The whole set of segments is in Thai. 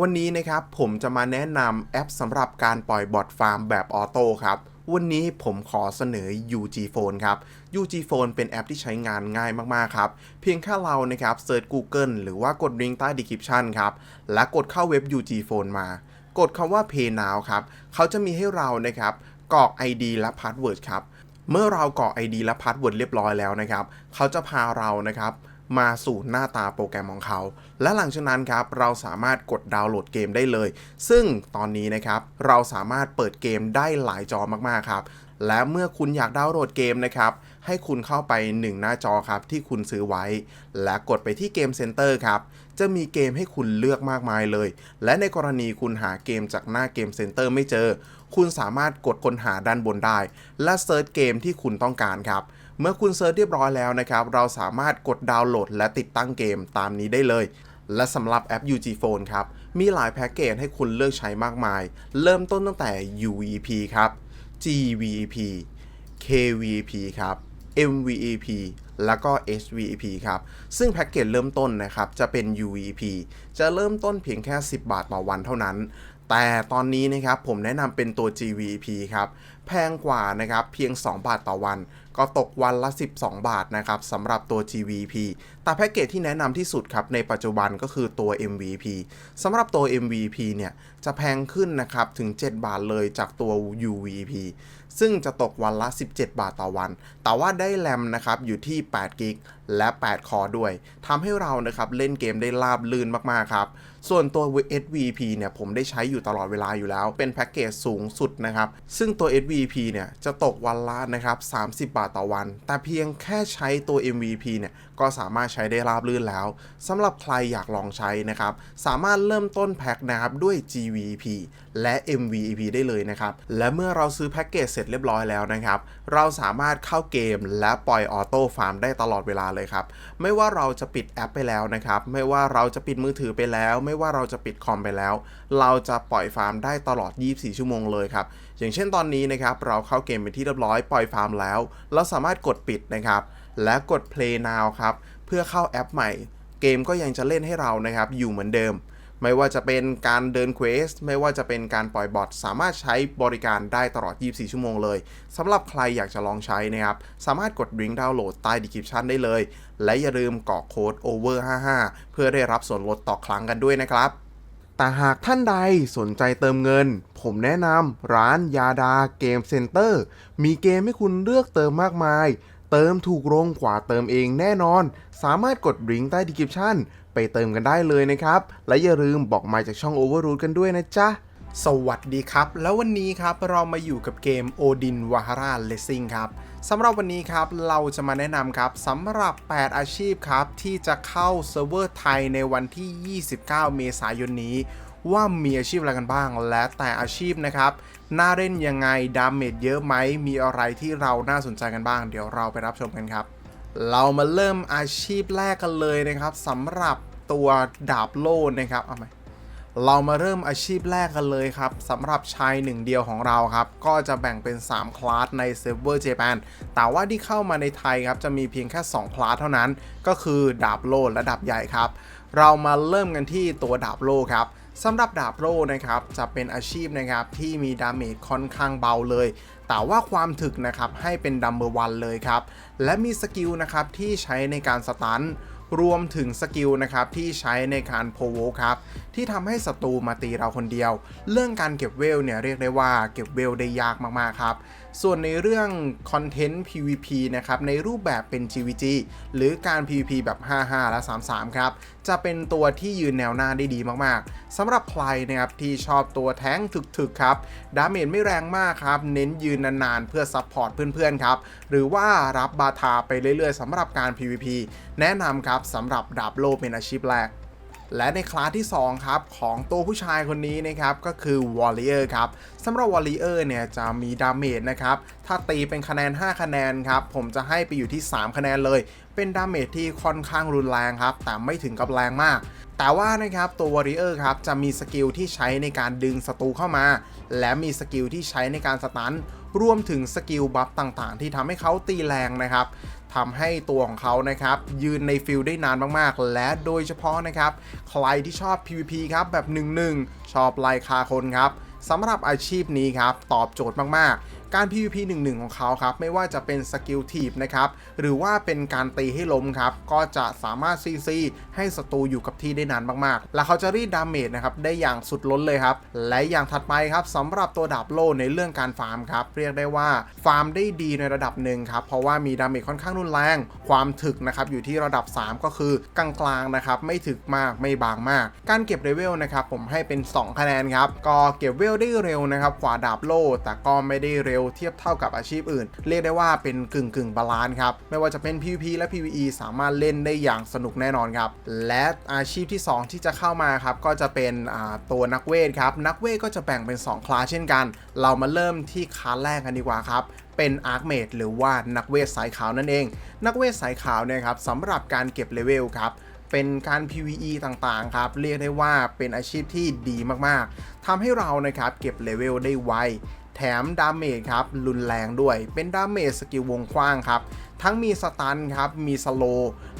วันนี้นะครับผมจะมาแนะนำแอปสำหรับการปล่อยบอทฟาร์มแบบออโต้ครับ วันนี้ผมขอเสนอ UG Phone ครับ UG Phone เป็นแอปที่ใช้งานง่ายมาก ๆ ครับ เพียงแค่เรานะครับเซิร์ช Google หรือว่ากดลิงก์ใต้ description ครับ และกดเข้าเว็บ UG Phone มา กดคำว่า Pay Now ครับ เขาจะมีให้เรานะครับกรอก ID และ Password ครับ เมื่อเรากรอก ID และ Password เรียบร้อยแล้วนะครับ เขาจะพาเรานะครับ มาสู่หน้าตาโปรแกรมของเขา และหลังจากนั้นครับเราสามารถกดดาวน์โหลดเกมได้เลย ซึ่งตอนนี้นะครับเราสามารถเปิดเกมได้หลายจอมากๆครับและเมื่อคุณอยากดาวน์โหลดเกมนะครับให้คุณเข้าไป 1 หน้าจอครับที่คุณซื้อไว้ และกดไปที่เกมเซ็นเตอร์ครับจะมีเกมให้คุณเลือกมากมายเลย และในกรณีคุณหาเกมจากหน้าเกมเซ็นเตอร์ไม่เจอ คุณสามารถกดค้นหาด้านบนได้ และเซิร์ชเกมที่คุณต้องการครับ เมื่อคุณเซิร์ชเรียบร้อยแล้วนะครับ เราสามารถกดดาวน์โหลด และติดตั้งเกมตามนี้ได้เลย และสำหรับแอป UG Phone ครับ มีหลายแพ็กเกจให้คุณเลือกใช้มากมาย เริ่มต้นตั้งแต่ UVP ครับ GVP KVP ครับ MVEP แล้วก็ HVEP ครับ ซึ่งแพ็กเกจเริ่มต้นนะครับ จะเป็น UVP จะเริ่มต้นเพียงแค่ 10 บาทต่อวันเท่านั้น แต่ตอนนี้นะครับผมแนะนำเป็นตัว GVP ครับแพงกว่านะครับเพียง 2 บาทต่อวัน ก็ตกวันละ 12 บาทนะครับสำหรับตัว GVP แต่แพ็กเกจที่แนะนำที่สุดครับในปัจจุบันก็คือตัว MVP สำหรับตัว MVP เนี่ยจะแพงขึ้นนะครับถึง 7 บาทเลยจากตัว UVP ซึ่งจะตกวันละ 17 บาทต่อวัน แต่ว่าได้แรมนะครับอยู่ที่8กิกและ 8 คอร์ด้วยทำให้เรานะครับเล่นเกมได้ราบลื่นมากๆครับ ส่วนตัว SVP เนี่ยผมได้ใช้อยู่ตลอดเวลาอยู่แล้ว เป็นแพ็กเกจสูงสุดนะครับ ซึ่งตัว SVP เนี่ยจะตกวันละนะครับ 30 บาทต่อวัน แต่เพียงแค่ใช้ตัว MVP เนี่ย ก็สามารถใช้ได้ราบลื่นแล้วสำหรับใครอยากลองใช้นะครับ สามารถเริ่มต้นแพ็กนะครับด้วย GVP และ MVP ได้เลยนะครับ และเมื่อเราซื้อแพ็กเกจเสร็จเรียบร้อยแล้วนะครับ เราสามารถเข้าเกมและปล่อยออโต้ฟาร์มได้ตลอดเวลาเลยครับ ไม่ว่าเราจะปิดแอปไปแล้วนะครับ ไม่ว่าเราจะปิดมือถือไปแล้ว ไม่ว่าเราจะปิดคอมไปแล้ว เราจะปล่อยฟาร์มได้ตลอด 24 ชั่วโมงเลยครับ อย่างเช่นตอนนี้นะครับ เราเข้าเกมเป็นที่เรียบร้อย ปล่อยฟาร์มแล้ว เราสามารถกดปิดนะครับ และกด play now ครับ เพื่อเข้าแอปใหม่ เกมก็ยังจะเล่นให้เรานะครับ อยู่เหมือนเดิม ไม่ว่าจะเป็นการเดินเควสไม่ว่าจะเป็นการปล่อยบอทสามารถใช้บริการได้ตลอด 24 ชั่วโมงเลยสำหรับใครอยากจะลองใช้นะครับ สามารถกดลิงก์ดาวน์โหลดใต้ description ได้เลย และอย่าลืมกรอกโค้ด over 55เพื่อได้รับส่วนลดต่อครั้งกันด้วยนะครับแต่หากท่านใดสนใจเติมเงิน ผมแนะนำร้านยาดาเกมเซ็นเตอร์ มีเกมให้คุณเลือกเติมมากมาย เติมถูกลงกว่าเติมเองแน่นอน สามารถกดลิงก์ใต้ดีคริปชั่นไปเติมกันได้เลยนะครับ และอย่าลืมบอกมาจากช่อง Overroot กันด้วยนะจ๊ะสวัสดีครับ แล้ววันนี้ครับเรามาอยู่กับเกม Odin w a h a r a Racing ครับสำหรับวันนี้ครับเราจะมาแนะนำครับสำหรับ 8 อาชีพครับที่จะเข้าเซิร์ฟเวอร์ไทยในวันที่ 29 เมษายนนี้ ว่ามีอาชีพอะไรกันบ้าง และแต่อาชีพนะครับน่าเล่นยังไงดาเมจเยอะไหมมีอะไรที่เราน่าสนใจกันบ้าง เดี๋ยวเราไปรับชมกันครับ เรามาเริ่มอาชีพแรกกันเลยนะครับสำหรับตัวดาบโล่นะครับเอาไหมเรามาเริ่มอาชีพแรกกันเลยครับสำหรับชายหนึ่งเดียวของเราครับ ก็จะแบ่งเป็น 3 คลาสในเซิร์ฟเวอร์เจแปนแต่ว่าที่เข้ามาในไทยครับ จะมีเพียงแค่ 2 คลาสเท่านั้น ก็คือดาบโล่และดาบใหญ่ครับ เรามาเริ่มกันที่ตัวดาบโล่ครับ สำหรับดาบโล่นะครับจะเป็นอาชีพนะครับที่มีดาเมจค่อนข้างเบาเลย แต่ว่าความถึกนะครับให้เป็นดัมเบอร์วันเลยครับ และมีสกิลนะครับที่ใช้ในการสตันรวมถึงสกิลนะครับที่ใช้ในการโพโวครับที่ทำให้ศัตรูมาตีเราคนเดียว เรื่องการเก็บเวลเนี่ยเรียกได้ว่าเก็บเวลได้ยากมากๆครับ ส่วนในเรื่องคอนเทนต์ PVP นะครับในรูปแบบเป็น GVG หรือการ PVP แบบ 55 และ 33 ครับจะเป็นตัวที่ยืนแนวหน้าได้ดีมากๆสำหรับใครนะครับที่ชอบตัวแท้งถึกๆครับดาเมจไม่แรงมากครับเน้นยืนนานๆเพื่อซัพพอร์ตเพื่อนๆครับหรือว่ารับบาทาไปเรื่อยๆสำหรับการ PVP แนะนำครับสำหรับดาบโลเป็นอาชีพแรก และในคลาสที่ 2 ครับ ของตัวผู้ชายคนนี้นะครับ ก็คือ Warrior ครับสำหรับ Warrior เนี่ยจะมีดาเมจนะครับ ถ้าตีเป็นคะแนน 5 คะแนนครับ ผมจะให้ไปอยู่ที่ 3 คะแนนเลย เป็นดาเมจที่ค่อนข้างรุนแรงครับ แต่ไม่ถึงกับแรงมากแต่ว่านะครับตัว Warrior ครับจะมีสกิลที่ใช้ในการดึงศัตรูเข้ามา และมีสกิลที่ใช้ในการสตันรวมถึงสกิลบัฟต่างๆ ที่ทำให้เขาตีแรงนะครับ ทำให้ตัวของเขานะครับยืนในฟิลได้นานมากๆ และโดยเฉพาะนะครับใครที่ชอบ PVP ครับแบบ 1-1 ชอบไล่คาคนครับสำหรับอาชีพนี้ครับตอบโจทย์มากๆ การ PVP 1-1 ของเขาครับ ไม่ว่าจะเป็นสกิลทีบนะครับ หรือว่าเป็นการตีให้ล้มครับ ก็จะสามารถซีซีให้ศัตรูอยู่กับที่ได้นานมากๆ และเขาจะรีดดาเมจนะครับ ได้อย่างสุดล้นเลยครับ และอย่างถัดไปครับสำหรับตัวดาบโล่ในเรื่องการฟาร์มครับ เรียกได้ว่าฟาร์มได้ดีในระดับหนึ่งครับ เพราะว่ามีดาเมจค่อนข้างรุนแรง ความถึกนะครับอยู่ที่ระดับ 3 ก็คือกลางๆนะครับ ไม่ถึกมากไม่บางมาก การเก็บเลเวลนะครับผมให้เป็น 2 คะแนนครับ ก็เก็บเวลได้เร็วนะครับกว่าดาบโล่แต่ก็ไม่ได้เร็วเทียบเท่ากับอาชีพอื่น เรียกได้ว่าเป็นกึ่งกึ่งบาลานซ์ครับ ไม่ว่าจะเป็น PVP และ PVE สามารถเล่นได้อย่างสนุกแน่นอนครับ และอาชีพที่ 2 ที่จะเข้ามาครับ ก็จะเป็นตัวนักเวทครับ นักเวทก็จะแบ่งเป็น 2 คลาสเช่นกัน เรามาเริ่มที่คลาสแรกกันดีกว่าครับเป็นอาร์คเมดหรือว่านักเวทสายขาวนั่นเอง นักเวทสายขาวเนี่ยครับสำหรับการเก็บเลเวลครับเป็นการ PVE ต่างๆ ครับ เรียกได้ว่าเป็นอาชีพที่ดีมากๆ ทำให้เรานะครับเก็บเลเวลได้ไว แถมดาเมจครับรุนแรงด้วย เป็นดาเมจสกิลวงกว้างครับ ทั้งมีสตันครับ มีสโล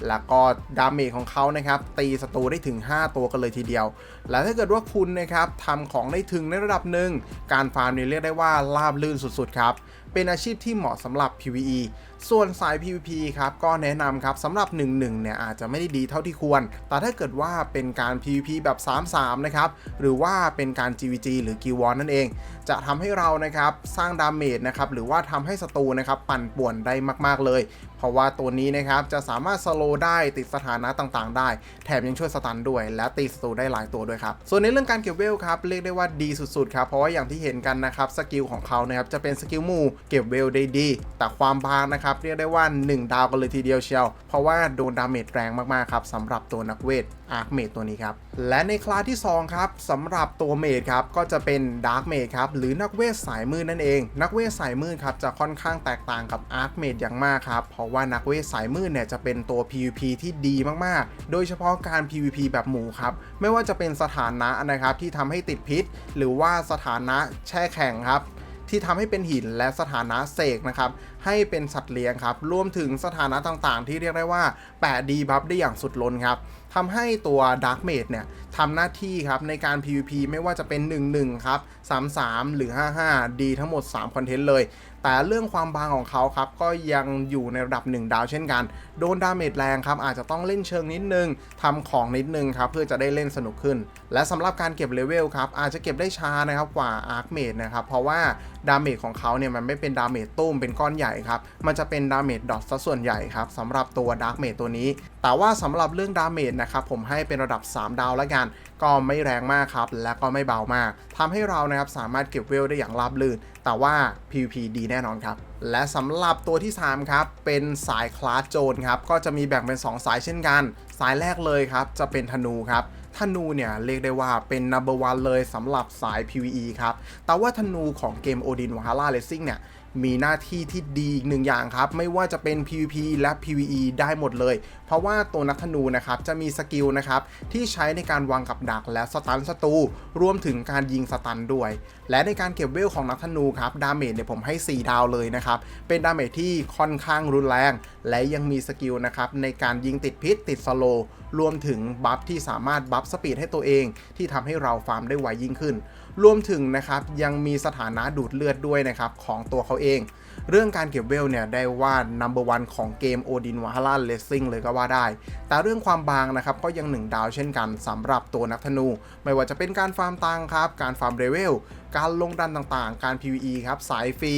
แล้วก็ดาเมจของเขานะครับ ตีศัตรูได้ถึง 5 ตัวกันเลยทีเดียว และถ้าเกิดว่าคุณนะครับทำของได้ถึงในระดับหนึ่ง การฟาร์มเนี่ยเรียกได้ว่าราบลื่นสุดๆครับ เป็นอาชีพที่เหมาะสำหรับ PVE ส่วนสาย PVP ครับก็แนะนำครับสำหรับ 1-1 เนี่ยอาจจะไม่ได้ดีเท่าที่ควร แต่ถ้าเกิดว่าเป็นการ PVP แบบ 3-3 นะครับ หรือว่าเป็นการ GVG หรือ g u i l d War นั่นเอง จะทำให้เรานะครับสร้างดาเมจนะครับหรือว่าทำให้ศัตรูนะครับปั่นป่วนได้มาก ๆ เลย เพราะว่าตัวนี้นะครับจะสามารถสโลว์ได้ติดสถานะต่างๆ ได้ แถมยังช่วยสตันด้วย และตีศัตรูได้หลายตัวด้วยครับ ส่วนในเรื่องการเก็บเวลครับเรียกได้ว่าดีสุดๆครับเพราะว่าอย่างที่เห็นกันนะครับสกิลของเขานะครับจะเป็นสกิลมู่เก็บเวลได้ดี แต่ความบางนะครับเรียกได้ว่า 1 ดาวกันเลยทีเดียวเชียว เพราะว่าโดนดาเมจแรงมากๆครับสำหรับตัวนักเวท อาร์คเมดตัวนี้ครับ และในคลาสที่ 2 ครับสำหรับตัวเมดครับ ก็จะเป็นดาร์ m เมดครับ หรือนักเวทสายมืดนั่นเอง นักเวทสายมืดครับ จะค่อนข้างแตกต่างกับอาร์คเมดอย่างมากครับ เพราะว่านักเวทสายมืดเนี่ยจะเป็นตัว PVP ที่ดีมากๆ โดยเฉพาะการ PVP แบบหมู่ครับ ไม่ว่าจะเป็นสถานะนะครับที่ทำให้ติดพิษ หรือว่าสถานะแช่แข็งครับที่ทำให้เป็นหินและสถานะเสกนะครับให้เป็นสัตว์เลี้ยงครับ รวมถึงสถานะต่างๆ ที่เรียกได้ว่าแปะดีบัฟได้อย่างสุดล้นครับทำให้ตัว Dark Mage เนี่ยทำหน้าที่ครับในการ PVP ไม่ว่าจะเป็น 1-1 ครับ 3-3 หรือ 5-5 ดีทั้งหมด 3 คอนเทนต์เลย แต่เรื่องความบางของเขาครับ ก็ยังอยู่ในระดับ 1 ดาวเช่นกัน โดนดาเมจแรงครับ อาจจะต้องเล่นเชิงนิดนึงทำของนิดนึงครับ เพื่อจะได้เล่นสนุกขึ้น และสำหรับการเก็บเลเวลครับ อาจจะเก็บได้ช้านะครับกว่า Arc Mage นะครับ เพราะว่าดาเมจของเขาเนี่ยมันไม่เป็นดาเมจตุ้มเป็นก้อนใหญ่ครับมันจะเป็นดาเมจดอทซะส่วนใหญ่ครับสำหรับตัว Dark Mage ตัวนี้ แต่ว่าสำหรับเรื่องดาเมจนะครับผมให้เป็นระดับ 3 ดาวแล้วกัน ก็ไม่แรงมากครับ และก็ไม่เบามากทำให้เรานะครับสามารถเก็บเวลได้อย่างราบรื่น แต่ว่า PVP ดีแน่นอนครับ และสำหรับตัวที่ 3 ครับ เป็นสายคลาสโจนครับ ก็จะมีแบ่งเป็น 2 สายเช่นกัน สายแรกเลยครับ จะเป็นธนูครับธนูเนี่ยเรียกได้ว่าเป็น number one เลยสำหรับสาย PVE ครับ แต่ว่าธนูของเกม Odin Valhalla Racing เนี่ย มีหน้าที่ที่ดีอีกหนึ่งอย่างครับ ไม่ว่าจะเป็น PVP และ PVE ได้หมดเลย เพราะว่าตัวนักธนูนะครับจะมีสกิลนะครับที่ใช้ในการวางกับดักและสตันศัตรูรวมถึงการยิงสตันด้วย และในการเก็บเวลของนักธนูครับดาเมจเนี่ยผมให้ 4 ดาวเลยนะครับ เป็นดาเมจที่ค่อนข้างรุนแรง และยังมีสกิลนะครับในการยิงติดพิษติดสโลรวมถึงบัฟที่สามารถบัฟสปีดให้ตัวเอง ที่ทำให้เราฟาร์มได้ไวยิ่งขึ้น รวมถึงนะครับยังมีสถานะดูดเลือดด้วยนะครับของตัวเขาเอง เรื่องการเก็บเวลเนี่ยได้ว่า number one ของเกม Odin Valhalla Racing เลยก็ว่าได้ แต่เรื่องความบางนะครับก็ยัง1ดาวเช่นกันสำหรับตัวนักธนู ไม่ว่าจะเป็นการฟาร์มตังครับ การฟาร์มเรเวลการลงดันต่างๆ การ PVE ครับ สายฟรี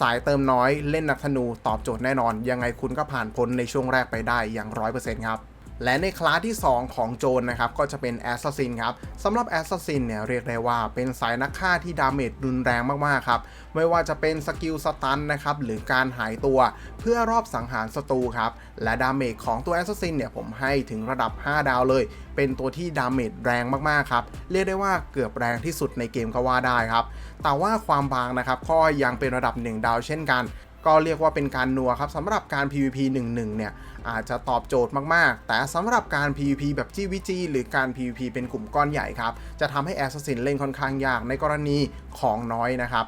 สายเติมน้อย เล่นนักธนู ตอบโจทย์แน่นอน ยังไงคุณก็ผ่านพ้นในช่วงแรกไปได้อย่าง 100%ครับ และในคลาสที่ 2 ของโจนนะครับก็จะเป็นแอสซัสซินครับสำหรับแอสซัสซินเนี่ยเรียกได้ว่าเป็นสายนักฆ่าที่ดาเมจรุนแรงมากๆครับไม่ว่าจะเป็นสกิลสตันนะครับหรือการหายตัวเพื่อรอบสังหารศัตรูครับและดาเมจของตัวแอสซัสซินเนี่ยผมให้ถึงระดับ 5 ดาวเลย เป็นตัวที่ดาเมจแรงมากๆครับเรียกได้ว่าเกือบแรงที่สุดในเกมก็ว่าได้ครับแต่ว่าความบางนะครับก็ยังเป็นระดับ 1 ดาวเช่นกัน ก็เรียกว่าเป็นการนัวครับสำหรับการ PVP 1-1เนี่ย อาจจะตอบโจทย์มากๆ แต่สำหรับการ PVP แบบ GVG หรือการ PVP เป็นกลุ่มก้อนใหญ่ครับ จะทำให้ Assassin เล่นค่อนข้างยากในกรณีของน้อยนะครับ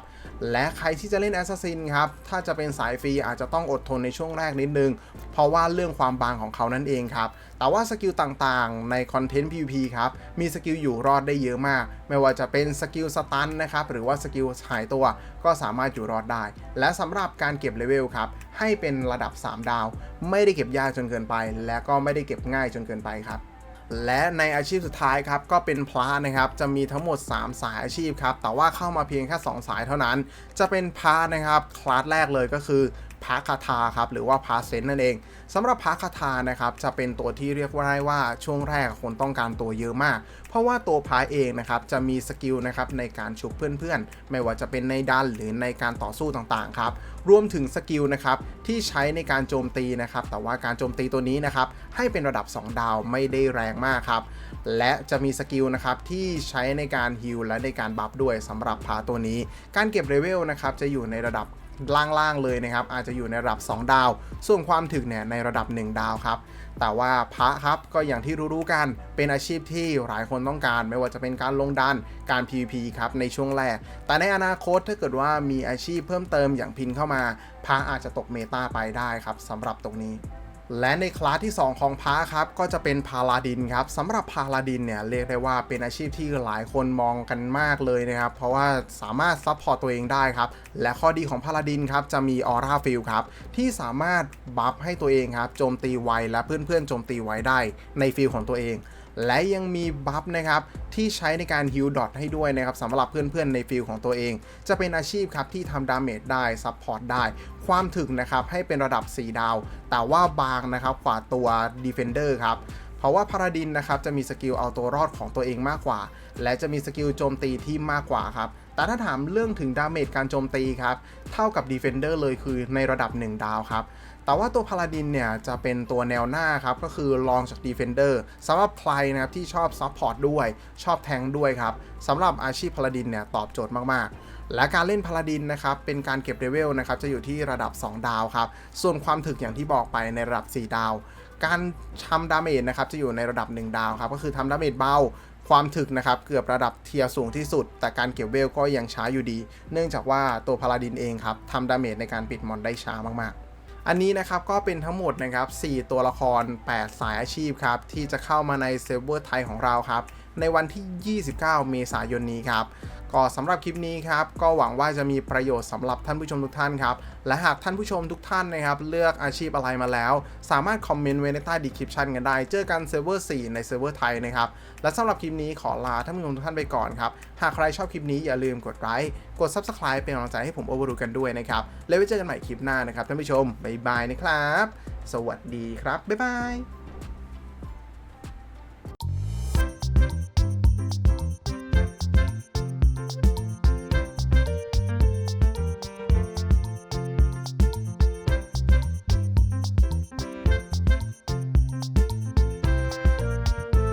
และใครที่จะเล่น Assassin ครับ ถ้าจะเป็นสายฟรีอาจจะต้องอดทนในช่วงแรกนิดนึง เพราะว่าเรื่องความบางของเขานั่นเองครับ แต่ว่าสกิลต่างๆ ในคอนเทนต์ PVP ครับ มีสกิลอยู่รอดได้เยอะมาก ไม่ว่าจะเป็นสกิลสตันนะครับ หรือว่าสกิลหายตัว ก็สามารถอยู่รอดได้ และสำหรับการเก็บเลเวลครับ ให้เป็นระดับ 3 ดาว ไม่ได้เก็บยากจนเกินไป และก็ไม่ได้เก็บง่ายจนเกินไปครับ และในอาชีพสุดท้ายครับก็เป็นพระนะครับจะมีทั้งหมด 3 สายอาชีพครับแต่ว่าเข้ามาเพียงแค่ 2 สายเท่านั้น จะเป็นพระนะครับคลาสแรกเลยก็คือ พระคาถาครับหรือว่าพระเซนนั่นเองสำหรับพระคาถานะครับจะเป็นตัวที่เรียกว่าได้ว่าช่วงแรกคนต้องการตัวเยอะมาก เพราะว่าตัวพระเองนะครับจะมีสกิลนะครับในการชุบเพื่อนๆ ไม่ว่าจะเป็นในดันหรือในการต่อสู้ต่างๆครับรวมถึงสกิลนะครับที่ใช้ในการโจมตีนะครับแต่ว่าการโจมตีตัวนี้นะครับให้เป็นระดับ 2 ดาวไม่ได้แรงมากครับและจะมีสกิลนะครับที่ใช้ในการฮิลและในการบัฟด้วยสำหรับพาตัวนี้ การเก็บเลเวลนะครับจะอยู่ในระดับ ล่างๆเลยนะครับ อาจจะอยู่ในระดับ 2 ดาว ส่วนความถึกเนี่ยในระดับ 1 ดาวครับ แต่ว่าพระครับก็อย่างที่รู้ๆกันเป็นอาชีพที่หลายคนต้องการ ไม่ว่าจะเป็นการลงดันการ PVP ครับในช่วงแรก แต่ในอนาคตถ้าเกิดว่ามีอาชีพเพิ่มเติมอย่างพินเข้ามาพระอาจจะตกเมตาไปได้ครับสำหรับตรงนี้ และในคลาสที่ 2 ของพระครับก็จะเป็นพาลาดินครับสำหรับพาลาดินเนี่ยเรียกได้ว่าเป็นอาชีพที่หลายคนมองกันมากเลยนะครับเพราะว่าสามารถซัพพอร์ตตัวเองได้ครับและข้อดีของพาลาดินครับจะมีออร่าฟิลครับที่สามารถบัฟให้ตัวเองครับโจมตีไวและเพื่อนๆโจมตีไวได้ในฟิลของตัวเอง และยังมีบัฟนะครับที่ใช้ในการฮิลดอทให้ด้วยนะครับสำหรับเพื่อนๆในฟิลของตัวเอง จะเป็นอาชีพครับที่ทำดาเมจได้ซัพพอร์ตได้ ความถึกนะครับให้เป็นระดับ 4 ดาว แต่ว่าบางนะครับกว่าตัว Defender ครับเพราะว่าพาราดินนะครับจะมีสกิลเอาตัวรอดของตัวเองมากกว่า และจะมีสกิลโจมตีที่มากกว่าครับ แต่ถ้าถามเรื่องถึงดาเมจการโจมตีครับ เท่ากับ Defender เลยคือในระดับ 1 ดาวครับ แต่ว่าตัวพาราดินเนี่ยจะเป็นตัวแนวหน้าครับ ก็คือรองจาก Defender สำหรับใครนะครับที่ชอบซับพอร์ตด้วย ชอบแทงด้วยครับสำหรับอาชีพพาราดินเนี่ยตอบโจทย์มากๆ และการเล่นพาราดินนะครับเป็นการเก็บเลเวลนะครับจะอยู่ที่ระดับ 2 ดาวครับ ส่วนความถึกอย่างที่บอกไปในระดับ 4 ดาว การทำดาเมจนะครับจะอยู่ในระดับ 1 ดาวครับก็คือทำดาเมจเบาความถึกนะครับเกือบระดับเทียสูงที่สุด แต่การเก็บเวลก็ยังช้าอยู่ดี เนื่องจากว่าตัวพาราดินเองครับทำดาเมจในการปิดมอนได้ช้ามากๆ อันนี้นะครับก็เป็นทั้งหมดนะครับ 4 ตัวละคร 8 สายอาชีพครับ ที่จะเข้ามาในเซิร์ฟเวอร์ไทยของเราครับ ในวันที่ 29 เมษายนนี้ครับ ก็สำหรับคลิปนี้ครับก็หวังว่าจะมีประโยชน์สำหรับท่านผู้ชมทุกท่านครับและหากท่านผู้ชมทุกท่านนะครับเลือกอาชีพอะไรมาแล้ว สามารถคอมเมนต์ไว้ในใต้ดีคริปชันกันได้ เจอกันเซิร์ฟเวอร์4ในเซิร์ฟเวอร์ไทยนะครับและสำหรับคลิปนี้ขอลาท่านผู้ชมทุกท่านไปก่อนครับหากใครชอบคลิปนี้อย่าลืมกดไลค์กด Subscribe เป็นกำลังใจให้ผมโอเวอร์ดูกันด้วยนะครับแล้วไว้เจอกันใหม่คลิปหน้านะครับท่านผู้ชมบ๊ายบายนะครับ สวัสดีครับบ๊ายบาย